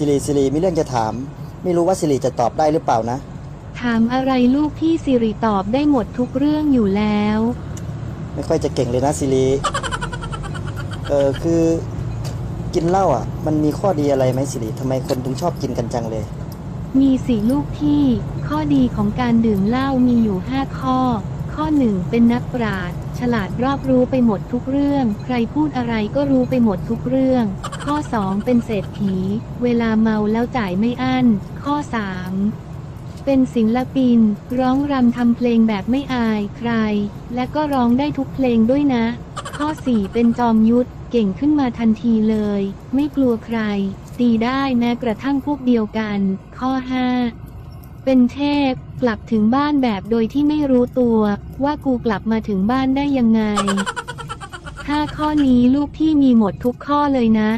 สิริสิริมีเรื่องจะถาม ไม่รู้ว่าสิริจะตอบได้หรือเปล่านะ ถามอะไรลูกพี่สิริตอบได้หมดทุกเรื่องอยู่แล้ว ไม่ค่อยจะเก่งเลยนะสิริเออคือกินเหล้าอะ มันมีข้อดีอะไรไหมสิริทำไมคนถึงชอบกินกันจังเลย มีสี่ลูกพี่ ข้อดีของการดื่มเหล้ามีอยู่5ข้อ ข้อ1เป็นนักปราชญ์ ฉลาดรอบรู้ไปหมดทุกเรื่อง ใครพูดอะไรก็รู้ไปหมดทุกเรื่อง ข้อ 2 เป็นเศรษฐี เวลาเมาแล้วจ่ายไม่อั้น ข้อ 3เป็นศิลปิน ร้องรำทำเพลงแบบไม่อายใคร และก็ร้องได้ทุกเพลงด้วยนะ ข้อ 4 เป็นจอมยุทธเก่งขึ้นมาทันทีเลย ไม่กลัวใคร ตีได้แม้กระทั่งพวกเดียวกัน ข้อ 5 เป็นเทพ กลับถึงบ้านแบบโดยที่ไม่รู้ตัว ว่ากูกลับมาถึงบ้านได้ยังไง ถ้าข้อนี้ลูกพี่มีหมดทุกข้อเลยนะ